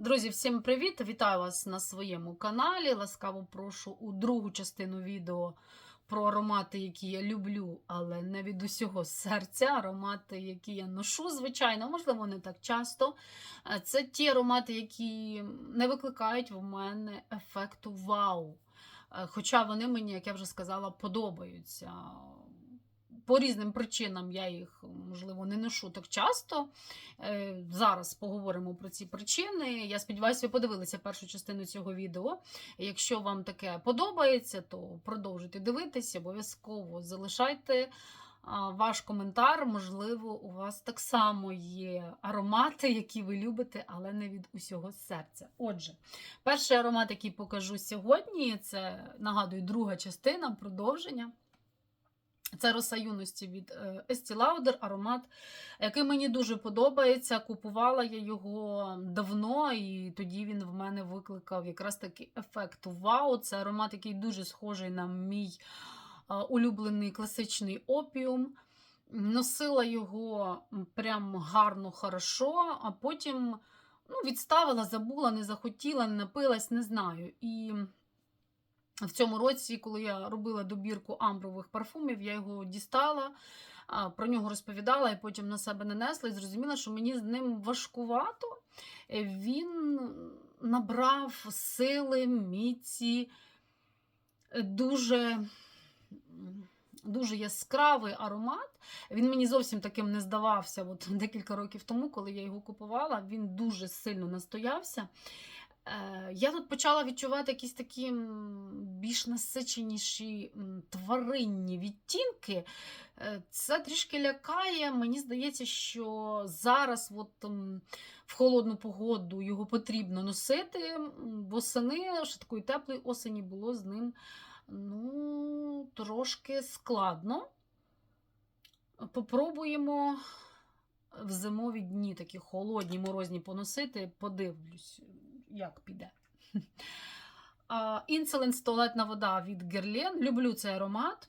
Друзі, всім привіт! Вітаю вас на своєму каналі. Ласкаво прошу у другу частину відео про аромати, які я люблю, але не від усього серця. Аромати, які я ношу, звичайно, можливо, не так часто. Е, Це ті аромати, які не викликають в мене ефекту вау. Е, Хоча вони мені, як я вже сказала, подобаються. По різним причинам я їх, можливо, не ношу так часто. Е, Зараз поговоримо про ці причини. Я сподіваюся, ви подивилися першу частину цього відео. Якщо вам таке подобається, то продовжуйте дивитися, обов'язково залишайте ваш коментар. Можливо, у вас так само є аромати, які ви любите, але не від усього серця. Отже, перший аромат, який покажу сьогодні, це нагадую, друга частина продовження. Це роса юності від е, Lauder, аромат, який мені дуже подобається. Купувала я його давно, і тоді він в мене викликав якраз такий ефект вау. Це аромат, який дуже схожий на мій улюблений класичний опіум. Носила його прям гарно, хорошо, а потім ну, відставила, забула, не захотіла, не напилась, не знаю. І в цьому році, коли я робила добірку амбрових парфумів, я його дістала, про нього розповідала і потім на себе нанесла і зрозуміла, що мені з ним важкувато. Е, Він набрав сили, міці, е, дуже. Дуже яскравий аромат. Він мені зовсім таким не здавався. От декілька років тому, коли я його купувала, він дуже сильно настоявся. Е, Я тут почала відчувати якісь такі більш насиченіші тваринні відтінки. Е, Це трішки лякає. Мені здається, що зараз от, в холодну погоду його потрібно носити. Восени, ще такої теплої осені було з ним ну, трошки складно. Попробуємо в зимові дні такі холодні, морозні поносити, подивлюсь, як піде. Insolence туалетна вода від Guerlain. Люблю цей аромат,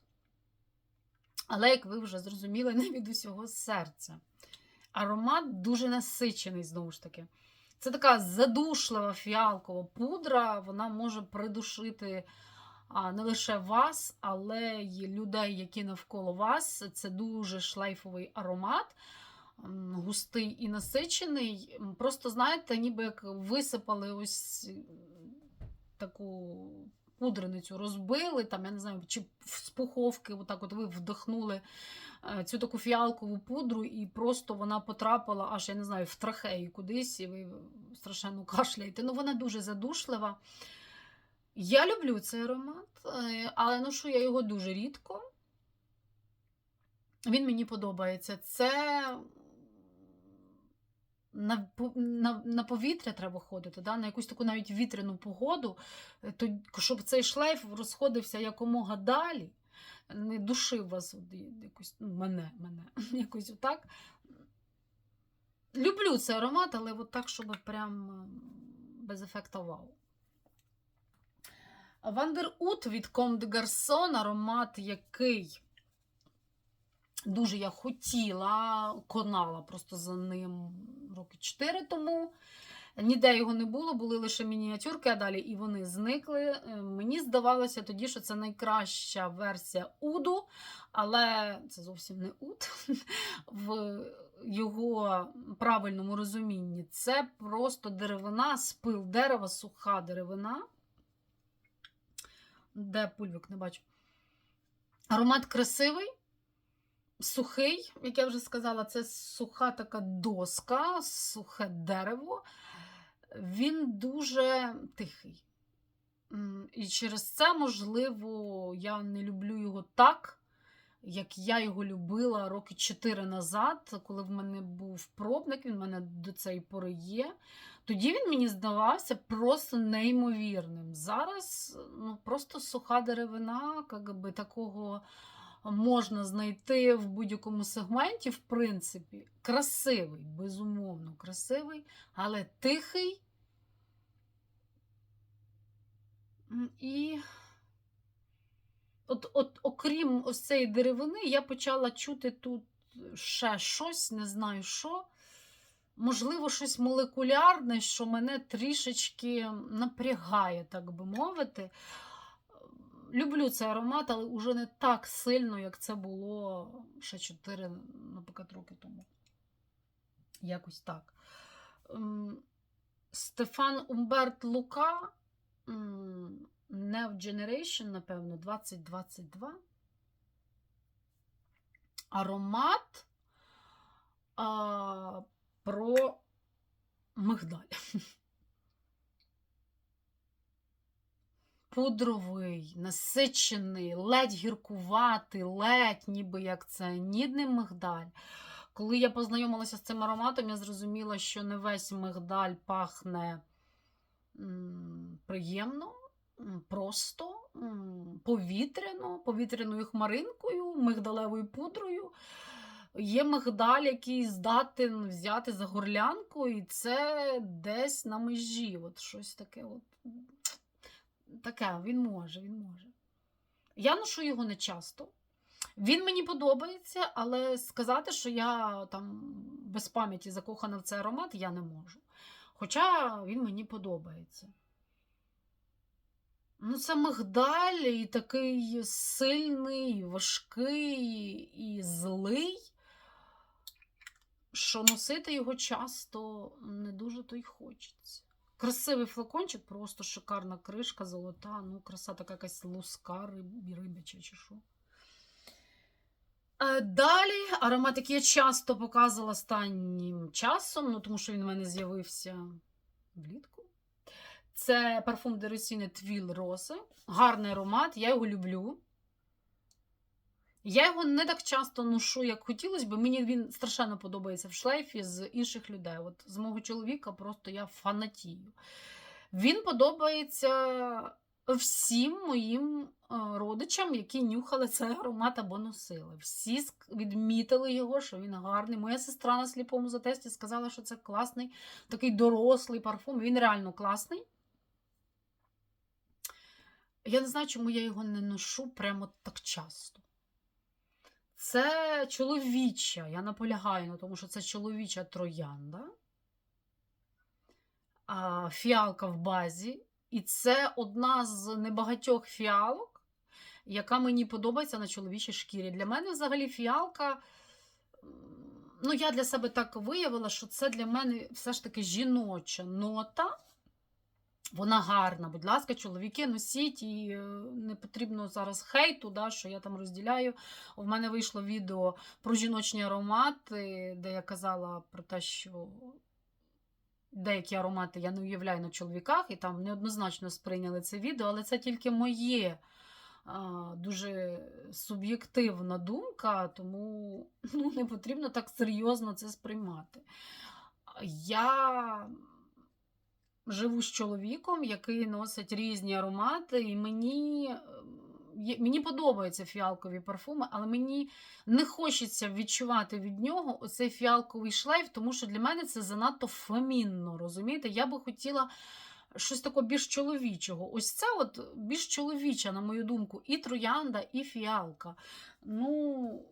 але, як ви вже зрозуміли, не від усього серця. Аромат дуже насичений, знову ж таки. Це така задушлива фіалкова пудра, вона може придушити не лише вас, але й людей, які навколо вас. Це дуже шлейфовий аромат густий і насичений. Просто, знаєте, ніби як висипали ось таку пудреницю, розбили, там, я не знаю, чи з пуховки, отак от ви вдохнули е, цю таку фіалкову пудру, і просто вона потрапила аж, я не знаю, в трахею кудись, і ви страшенно кашляєте. Ну, вона дуже задушлива. Я люблю цей аромат, е, але ношу я його дуже рідко. Він мені подобається. Це на, на, на повітря треба ходити, да? на якусь таку навіть вітряну погоду, е, то, щоб цей шлейф розходився якомога далі, не душив вас якось, ну, мене, мене, якось отак. Люблю цей аромат, але от так, щоб прям без ефекта вау. Вандерут від Comme de Garçon, аромат, який дуже я хотіла, конала просто за ним роки 4 тому. Ніде його не було, були лише мініатюрки, а далі і вони зникли. Е, Мені здавалося тоді, що це найкраща версія Уду, але це зовсім не Уд в його правильному розумінні. Це просто деревина, спил дерева, суха деревина. Де пульвик не бачу. Аромат красивий, сухий, як я вже сказала, це суха така доска, сухе дерево. Він дуже тихий. І через це, можливо, я не люблю його так, як я його любила роки 4 назад, коли в мене був пробник, він в мене до цієї пори є. Тоді він мені здавався просто неймовірним. Зараз ну, просто суха деревина, як би такого можна знайти в будь-якому сегменті, в принципі, красивий, безумовно, красивий, але тихий. І от, от, окрім ось цієї деревини, я почала чути тут ще щось, не знаю що. можливо, щось молекулярне, що мене трішечки напрягає, так би мовити. Люблю цей аромат, але вже не так сильно, як це було ще 4, наприклад, роки тому. Якось так. Ем, Стефан Умберт Лука. New Generation, напевно, 2022. Аромат а, про мигдаль. Пудровий, насичений, ледь гіркуватий, ледь, ніби як це нідний мигдаль. Коли я познайомилася з цим ароматом, я зрозуміла, що не весь мигдаль пахне приємно, просто, повітряно, повітряною хмаринкою, мигдалевою пудрою. Є мигдаль, який здатен взяти за горлянку, і це десь на межі. От щось таке. От. Таке, він може, він може. Я ношу його не часто. Він мені подобається, але сказати, що я там без пам'яті закохана в цей аромат, я не можу. Хоча він мені подобається. Ну, це мигдаль і такий сильний, важкий і злий, що носити його часто не дуже то й хочеться. Красивий флакончик, просто шикарна кришка, золота. Ну, краса така якась луска, риб- рибяча чи що. Е, Далі аромат, який я часто показувала останнім часом, ну тому що він в мене з'явився влітку. Це парфум Деросіни Твіл Роси. Гарний аромат, я його люблю. Я його не так часто ношу, як хотілося б. Мені він страшенно подобається в шлейфі з інших людей. От з мого чоловіка просто я фанатію. Він подобається всім моїм е, родичам, які нюхали цей аромат або носили. Всі відмітили його, що він гарний. Моя сестра на сліпому затесті сказала, що це класний, такий дорослий парфум. Він реально класний. Я не знаю, чому я його не ношу прямо так часто. Це чоловіча, я наполягаю на тому, що це чоловіча троянда, фіалка в базі. І це одна з небагатьох фіалок, яка мені подобається на чоловічій шкірі. Для мене взагалі фіалка. Ну, я для себе так виявила, що це для мене все ж таки жіноча нота. Вона гарна, будь ласка, чоловіки носіть, і е, не потрібно зараз хейту, да, що я там розділяю. У мене вийшло відео про жіночні аромати, де я казала про те, що деякі аромати я не уявляю на чоловіках, і там неоднозначно сприйняли це відео, але це тільки моє дуже суб'єктивна думка, тому ну, не потрібно так серйозно це сприймати. Я живу з чоловіком, який носить різні аромати, і мені, е, мені подобаються фіалкові парфуми, але мені не хочеться відчувати від нього оцей фіалковий шлейф, тому що для мене це занадто фемінно. Розумієте? Я би хотіла. Щось такого більш чоловічого. Ось це от більш чоловіча, на мою думку, і троянда, і фіалка. Ну,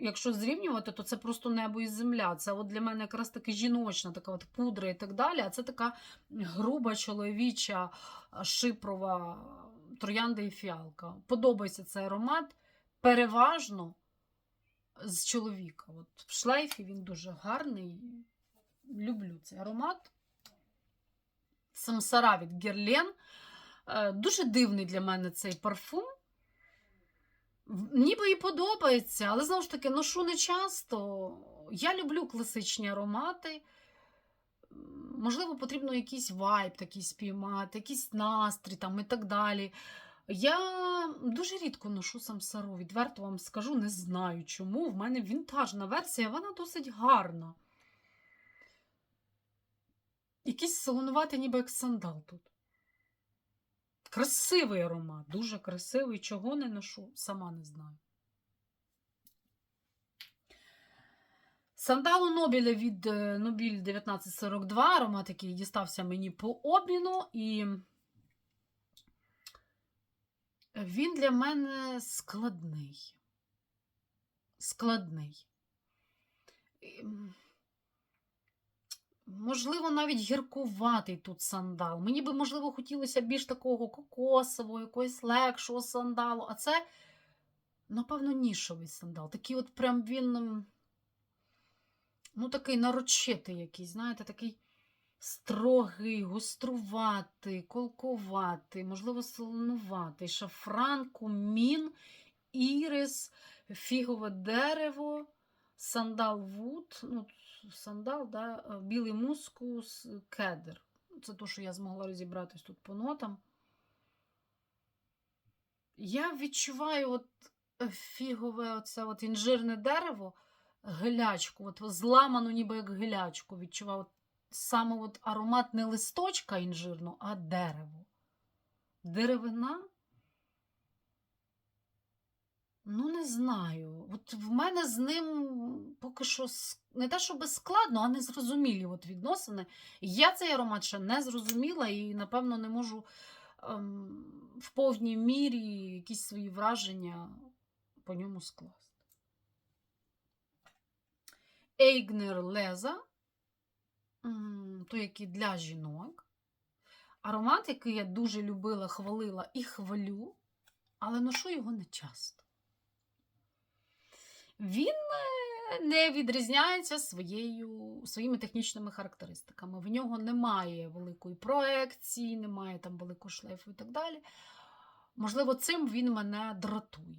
якщо зрівнювати, то це просто небо і земля. Це от для мене якраз таки жіночна така от пудра і так далі. А це така груба чоловіча шипрова троянда і фіалка. Подобається цей аромат переважно з чоловіка. От в шлейфі він дуже гарний. Люблю цей аромат. Самсара від Герлен. Е, Дуже дивний для мене цей парфум. Ніби і подобається, але знову ж таки, ношу не часто. Я люблю класичні аромати. Можливо, потрібно якийсь вайб такий спіймати, якийсь настрій там і так далі. Я дуже рідко ношу самсару, відверто вам скажу, не знаю чому. В мене вінтажна версія, вона досить гарна. Якийсь солонуватий, ніби як сандал тут. Красивий аромат, дуже красивий. Чого не ношу, сама не знаю. Сандал у Нобіля від е, Нобіль 1942, аромат, який дістався мені по обміну, і він для мене складний. Складний. Можливо, навіть гіркуватий тут сандал. Мені би, можливо, хотілося більш такого кокосового, якогось легшого сандалу. А це, напевно, нішовий сандал. Такий от прям він, ну, такий нарочитий якийсь, знаєте, такий строгий, гоструватий, колкуватий, можливо, солонуватий. Шафран, кумін, ірис, фігове дерево, сандал вуд, ну, сандал, да, е, білий мускус, кедр. Це те, що я змогла розібратись тут по нотам. Я відчуваю от е, фігове, оце от інжирне дерево, гелячку, от зламану ніби як гелячку. Відчуваю от саме от аромат не листочка інжирного, а дерево. Деревина? Ну, не знаю. От в мене з ним поки що не те, щоб складно, а незрозумілі от відносини. Я цей аромат ще не зрозуміла і, напевно, не можу ем, в повній мірі якісь свої враження по ньому скласти. Ейгнер Леза, той, який для жінок. Аромат, який я дуже любила, хвалила і хвалю, але ношу його не часто. Він е, не відрізняється своєю, своїми технічними характеристиками. В нього немає великої проекції, немає там великого шлейфу і так далі. Можливо, цим він мене дратує.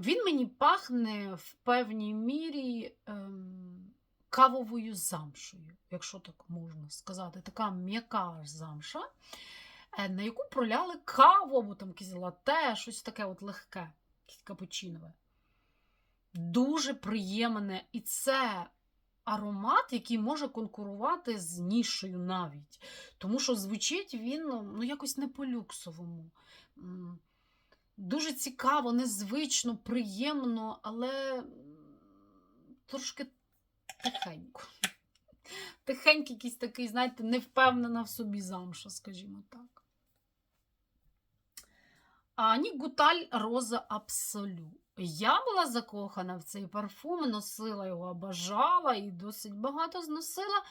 Він мені пахне в певній мірі ем, кавовою замшою, якщо так можна сказати, така м'яка замша, е, на яку проляли каву, або там якесь лате, щось таке от легке, капучинове. Дуже приємне. І це аромат, який може конкурувати з нішою навіть. Тому що звучить він ну, якось не по-люксовому. Дуже цікаво, незвично, приємно, але трошки тихенько. Тихенький якийсь такий, знаєте, невпевнена в собі замша, скажімо так. Ані Гуталь Роза Абсолю. Я була закохана в цей парфум, носила його, бажала і досить багато зносила,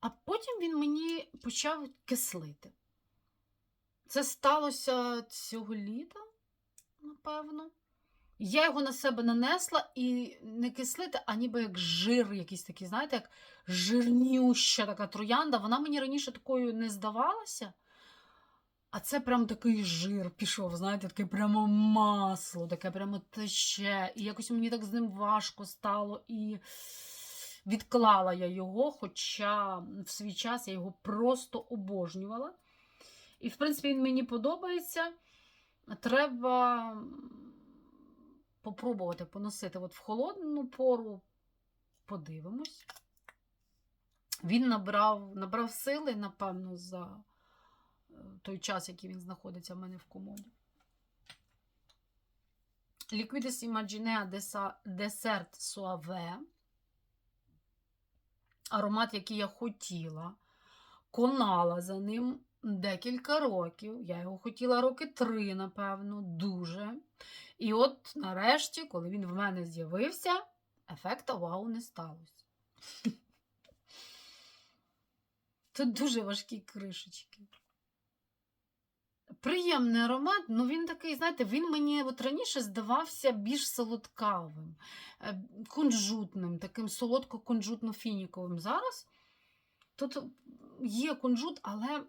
а потім він мені почав кислити. Це сталося цього літа, напевно. Я його на себе нанесла і не кислити, а ніби як жир якийсь такий, знаєте, як жирнюща така троянда. Вона мені раніше такою не здавалася. А це прям такий жир пішов, знаєте, таке прямо масло, таке прямо тече. І якось мені так з ним важко стало. І відклала я його, хоча в свій час я його просто обожнювала. І, в принципі, він мені подобається. Треба попробувати поносити от в холодну пору. Подивимось. Він набрав, набрав сили, напевно, за той час, який він знаходиться в мене в комоді. Liquidus Imaginaire Dessert Suave. Аромат, який я хотіла, конала за ним декілька років. Я його хотіла роки три, напевно, дуже. І от нарешті, коли він в мене з'явився, ефекта вау не сталося. Тут дуже важкі кришечки. Приємний аромат, ну він такий, знаєте, він мені от раніше здавався більш солодкавим, е, кунжутним, таким солодко-кунжутно-фініковим. Зараз тут є кунжут, але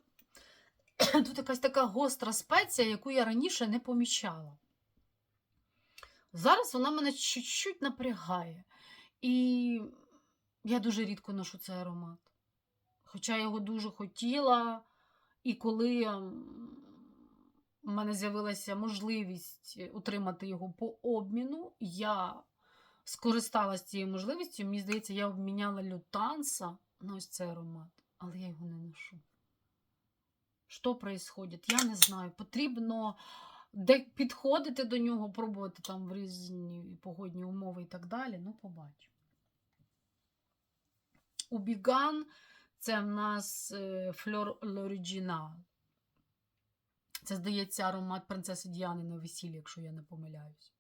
тут якась така гостра спеція, яку я раніше не помічала. Зараз вона мене чуть-чуть напрягає. І я дуже рідко ношу цей аромат. Хоча я його дуже хотіла, і коли у мене з'явилася можливість утримати його по обміну, я скористалася цією можливістю. Мені здається, я обміняла лютанса на ось цей аромат, але я його не ношу. Що відбувається? Я не знаю. Потрібно де підходити до нього, пробувати там в різні погодні умови і так далі. Ну, побачу. Убіган це в нас фльор l'Original. Це, здається, аромат принцеси Діани на весіллі, якщо я не помиляюсь.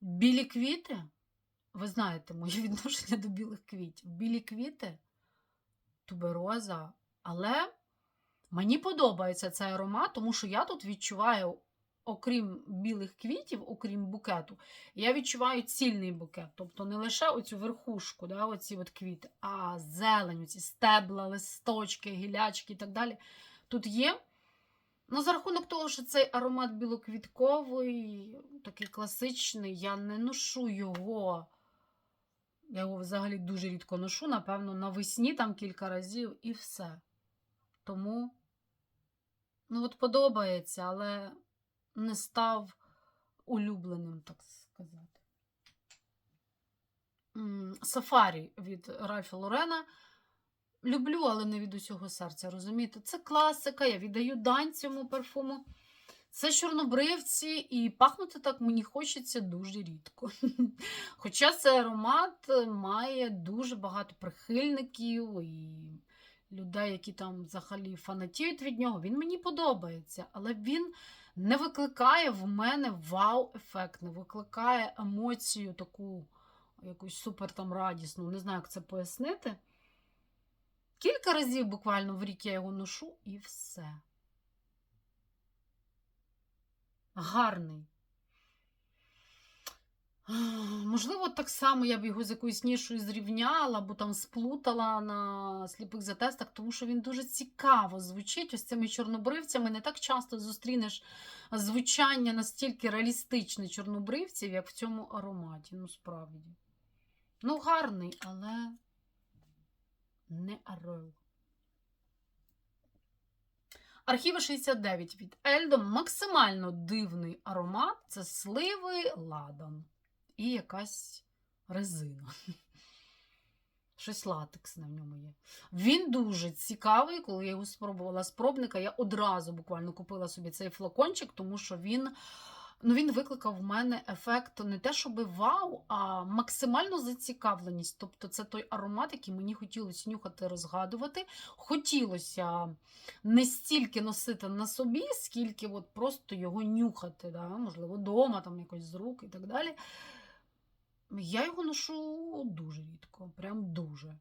Білі квіти ви знаєте, моє відношення до білих квітів. Білі квіти, тубероза, але мені подобається цей аромат, тому що я тут відчуваю, окрім білих квітів, окрім букету, я відчуваю цільний букет. Тобто не лише оцю верхушку, да, оці от квіти, а зелень, оці стебла, листочки, гілячки і так далі. Тут є. Ну, за рахунок того, що цей аромат білоквітковий, такий класичний, я не ношу його. Я його взагалі дуже рідко ношу, напевно, навесні там кілька разів і все. Тому, ну, от подобається, але не став улюбленим, так сказати. Сафарі від Ральфа Лорена. Люблю, але не від усього серця, розумієте? Це класика, я віддаю дань цьому парфуму. Це чорнобривці, і пахнути так мені хочеться дуже рідко. Хоча цей аромат має дуже багато прихильників і людей, які там взагалі фанатіють від нього. Він мені подобається, але він не викликає в мене вау-ефект, не викликає емоцію таку якусь супер там радісну. Не знаю, як це пояснити. Кілька разів буквально в рік я його ношу і все. Гарний. Можливо, так само я б його з якоюсь нішою зрівняла, або там сплутала на сліпих затестах, тому що він дуже цікаво звучить. Ось цими чорнобривцями не так часто зустрінеш звучання настільки реалістичне чорнобривців, як в цьому ароматі. Ну, справді. Ну, гарний, але не орел. Архіва 69 від Ельдо. Максимально дивний аромат це сливи ладан і якась резина. Щось латексне в ньому є. Він дуже цікавий, коли я його спробувала з пробника. Я одразу буквально купила собі цей флакончик, тому що він. Ну, він викликав в мене ефект не те, щоби вау, а максимальну зацікавленість. Тобто, це той аромат, який мені хотілося нюхати, розгадувати. Хотілося не стільки носити на собі, скільки от просто його нюхати, да? можливо, вдома, там якось з рук і так далі. Я його ношу дуже рідко, прям дуже.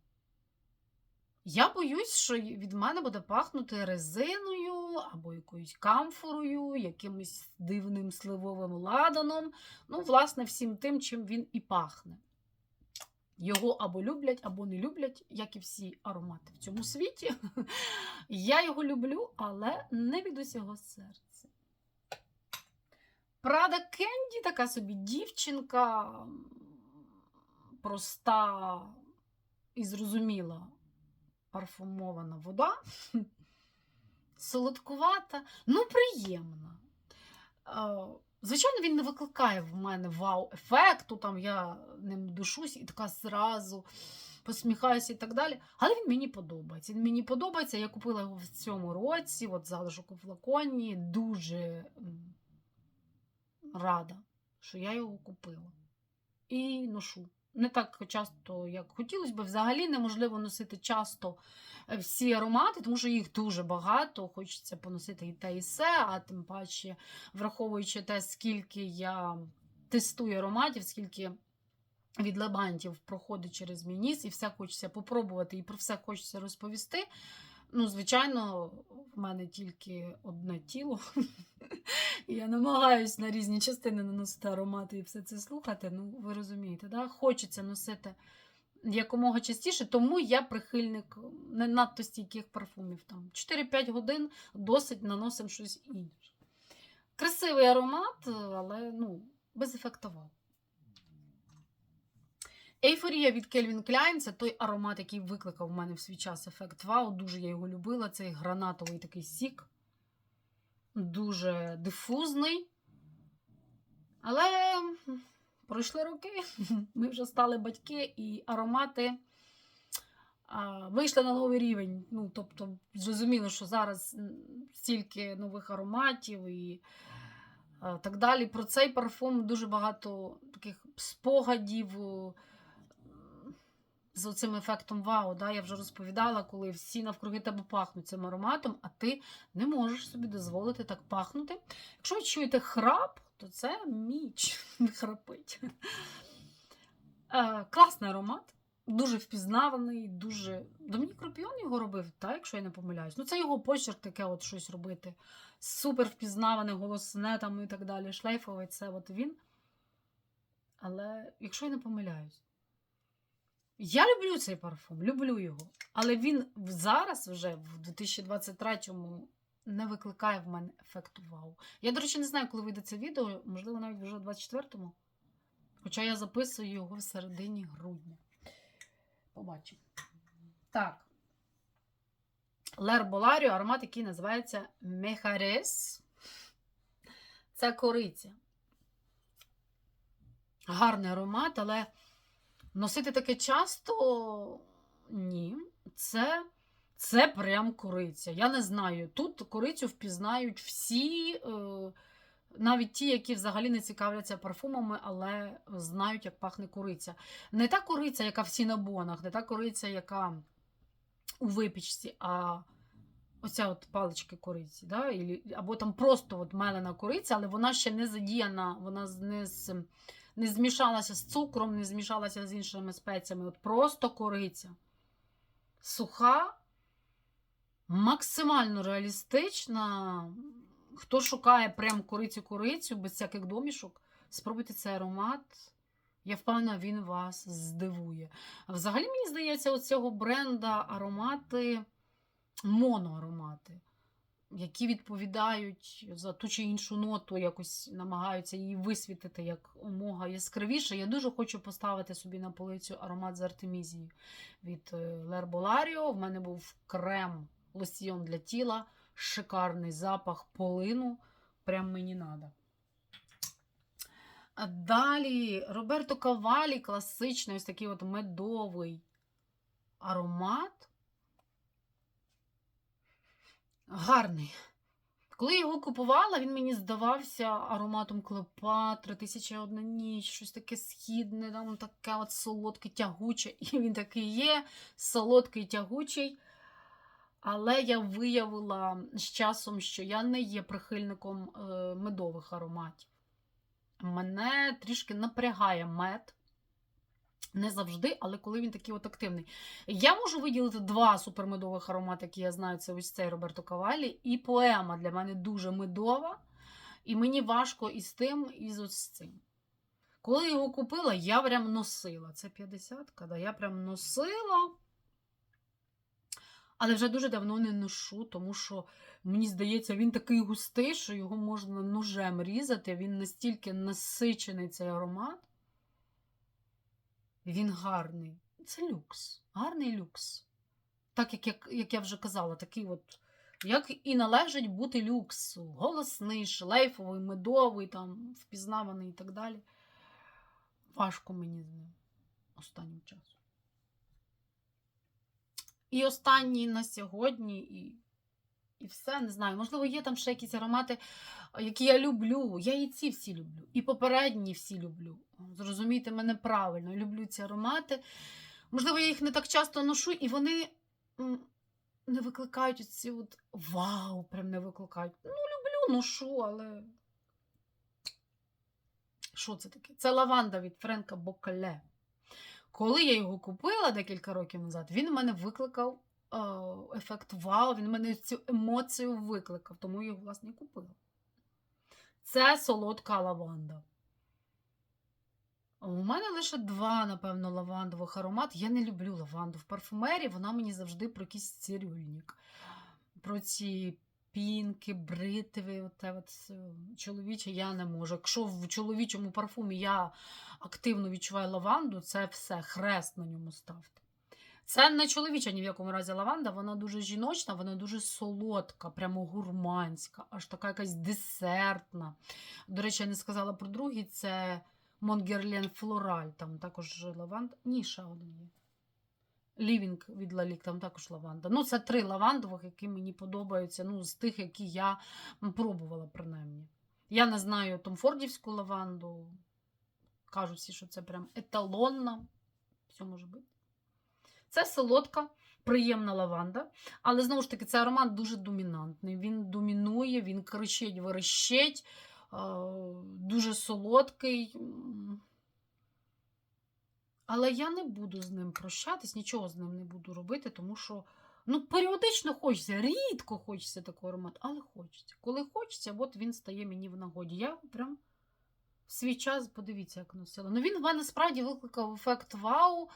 Я боюсь, що від мене буде пахнути резиною або якоюсь камфорою, якимось дивним сливовим ладаном. Ну, власне, всім тим, чим він і пахне. Його або люблять, або не люблять, як і всі аромати в цьому світі. Я його люблю, але не від усього серця. Прада Кенді така собі дівчинка, проста і зрозуміла парфумована вода. Солодкувата, ну, приємна. Звичайно, він не викликає в мене вау-ефекту, там я ним душусь і така зразу посміхаюся і так далі. Але він мені подобається. Він мені подобається. Я купила його в цьому році, от залишок у флаконі. Дуже рада, що я його купила. І ношу. Не так часто, як хотілося б. Взагалі неможливо носити часто е, всі аромати, тому що їх дуже багато. Хочеться поносити і те, і все, а тим паче, враховуючи те, скільки я тестую ароматів, скільки від лабантів проходить через мій ніс, і все хочеться попробувати, і про все хочеться розповісти. Ну, звичайно, в мене тільки одне тіло. Я намагаюся на різні частини наносити аромати і все це слухати. Ну, ви розумієте, да? хочеться носити якомога частіше, тому я прихильник не надто стійких парфумів. Там 4-5 годин досить наносимо щось інше. Красивий аромат, але ну, без ефекту вау. Ейфорія від Кельвін Кляйн це той аромат, який викликав в мене в свій час ефект вау. Дуже я його любила. Цей гранатовий такий сік. Дуже дифузний. Але пройшли роки, ми вже стали батьки, і аромати вийшли на новий рівень. Ну, тобто, зрозуміло, що зараз стільки нових ароматів і так далі. Про цей парфум дуже багато таких спогадів з цим ефектом вау. Да? Я вже розповідала, коли всі навкруги тебе пахнуть цим ароматом, а ти не можеш собі дозволити так пахнути. Якщо ви чуєте храп, то це міч храпить. Е, класний аромат, дуже впізнаваний, дуже. Домінік Ропіон його робив, так, якщо я не помиляюсь. Ну, це його почерк таке от щось робити. Супер впізнаване, голосне там і так далі. Шлейфовий це от він. Але якщо я не помиляюсь, я люблю цей парфум, люблю його. Але він зараз, вже в 2023-му, не викликає в мене ефекту вау. Я, до речі, не знаю, коли вийде це відео, можливо, навіть вже в 24-му. Хоча я записую його в середині грудня. Побачимо. Так. Лер Боларіо, аромат, який називається Мехарес. Це кориця. Гарний аромат, але носити таке часто ні. Це, це прям кориця. Я не знаю. Тут корицю впізнають всі, е, навіть ті, які взагалі не цікавляться парфумами, але знають, як пахне кориця. Не та кориця, яка в сінабонах, не та кориця, яка у випічці, а оця от палички кориці, да? Або там просто от мелена кориця, але вона ще не задіяна, вона не, з, не змішалася з цукром, не змішалася з іншими спеціями. От просто кориця. Суха, максимально реалістична. Хто шукає прям корицю-корицю без всяких домішок, спробуйте цей аромат. Я впевнена, він вас здивує. Взагалі, мені здається, у цього бренда аромати моноаромати, які відповідають за ту чи іншу ноту, якось намагаються її висвітити як омога яскравіше. Я дуже хочу поставити собі на полицю аромат з артемізії від Лер Боларіо. В мене був крем лосьйон для тіла, шикарний запах полину. Прям мені надо. Далі Роберто Кавалі, класичний, ось такий от медовий аромат. Гарний. Коли я його купувала, він мені здавався ароматом Клеопатри, тисяча одна ніч, щось таке східне, там таке от солодке, тягуче. І він такий є, солодкий, тягучий. Але я виявила з часом, що я не є прихильником е, медових ароматів. Мене трішки напрягає мед. Не завжди, але коли він такий от активний. Я можу виділити два супермедових аромати, які я знаю, це ось цей Роберто Кавалі, і поема для мене дуже медова, і мені важко із тим, і з ось цим. Коли його купила, я прям носила. Це 50 да, я прям носила. Але вже дуже давно не ношу, тому що мені здається, він такий густий, що його можна ножем різати. Він настільки насичений цей аромат. Він гарний. Це люкс. Гарний люкс. Так, як, як, як я вже казала, такий от, як і належить бути люксу. Голосний, шлейфовий, медовий, там, впізнаваний і так далі. Важко мені з ним останнім часом. І останній на сьогодні, і, і все, не знаю. Можливо, є там ще якісь аромати, які я люблю. Я і ці всі люблю. І попередні всі люблю. Зрозумійте мене правильно. Люблю ці аромати. Можливо, я їх не так часто ношу, і вони не викликають оці от вау, прям не викликають. Ну, люблю, ношу, але. Що це таке? Це лаванда від Френка Бокале. Коли я його купила декілька років назад, він в мене викликав е, ефект вау, він в мене цю емоцію викликав, тому я його, власне, купила. Це солодка лаванда. У мене лише два, напевно, лавандових аромат. Я не люблю лаванду. В парфумерії вона мені завжди про якийсь цирюльник. Про ці пінки, бритви, оте от е, чоловіче я не можу. Якщо в чоловічому парфумі я активно відчуваю лаванду, це все, хрест на ньому ставте. Це не чоловіча ні в якому разі лаванда, вона дуже жіночна, вона дуже солодка, прямо гурманська, аж така якась десертна. До речі, я не сказала про другий, це Монгерлен Флораль, там також лаванда. Ні, ще один є. Лівінг від Лалік, там також лаванда. Ну, це три лавандових, які мені подобаються, ну, з тих, які я пробувала, принаймні. Я не знаю Томфордівську лаванду. Кажуть всі, що це прям еталонна. Все може бути. Це солодка, приємна лаванда. Але знову ж таки, цей аромат дуже домінантний. Він домінує, він кричить, верещить, дуже солодкий. Але я не буду з ним прощатись, нічого з ним не буду робити, тому що ну, періодично хочеться, рідко хочеться такого аромату, але хочеться. Коли хочеться, от він стає мені в нагоді. Я прям в свій час, подивіться, як носила. Ну він в мене справді викликав ефект вау.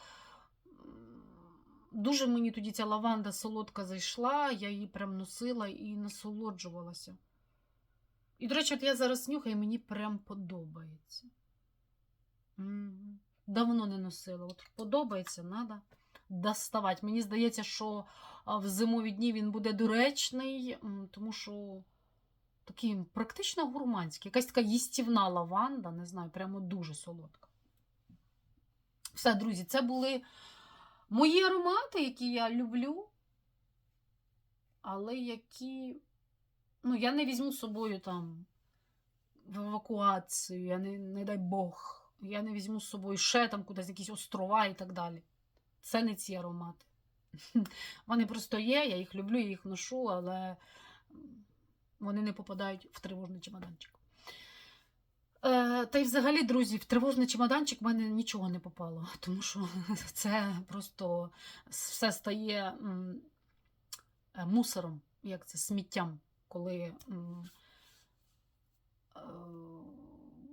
Дуже мені тоді ця лаванда солодка зайшла, я її прям носила і насолоджувалася. І, до речі, от я зараз нюхаю, мені прям подобається. Давно не носила. От подобається, треба доставати. Мені здається, що в зимові дні він буде доречний, тому що такий практично гурманський. Якась така їстівна лаванда, не знаю, прямо дуже солодка. Все, друзі, це були мої аромати, які я люблю, але які. Ну, я не візьму з собою там в евакуацію, я не, не дай Бог. Я не візьму з собою ще там кудись якісь острова і так далі. Це не ці аромати. Вони просто є, я їх люблю, я їх ношу, але вони не попадають в тривожний чемоданчик. Е, та й взагалі, друзі, в тривожний чемоданчик в мене нічого не попало, тому що це просто все стає е, мусором, як це, сміттям, коли е,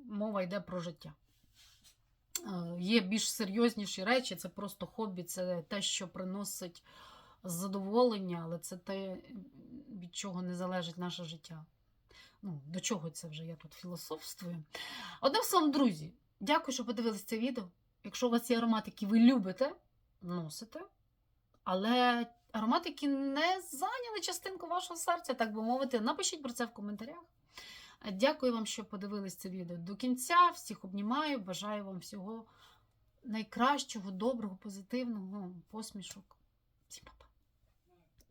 мова йде про життя. Е, Є більш серйозніші речі, це просто хобі, це те, що приносить задоволення, але це те, від чого не залежить наше життя. Ну, до чого це вже я тут філософствую. Одним словом, друзі, дякую, що подивились це відео. Якщо у вас є аромат, який ви любите, носите. Але аромати, які не зайняли частинку вашого серця, так би мовити, напишіть про це в коментарях. Дякую вам, що подивились це відео до кінця. Всіх обнімаю. Бажаю вам всього найкращого, доброго, позитивного, посмішок.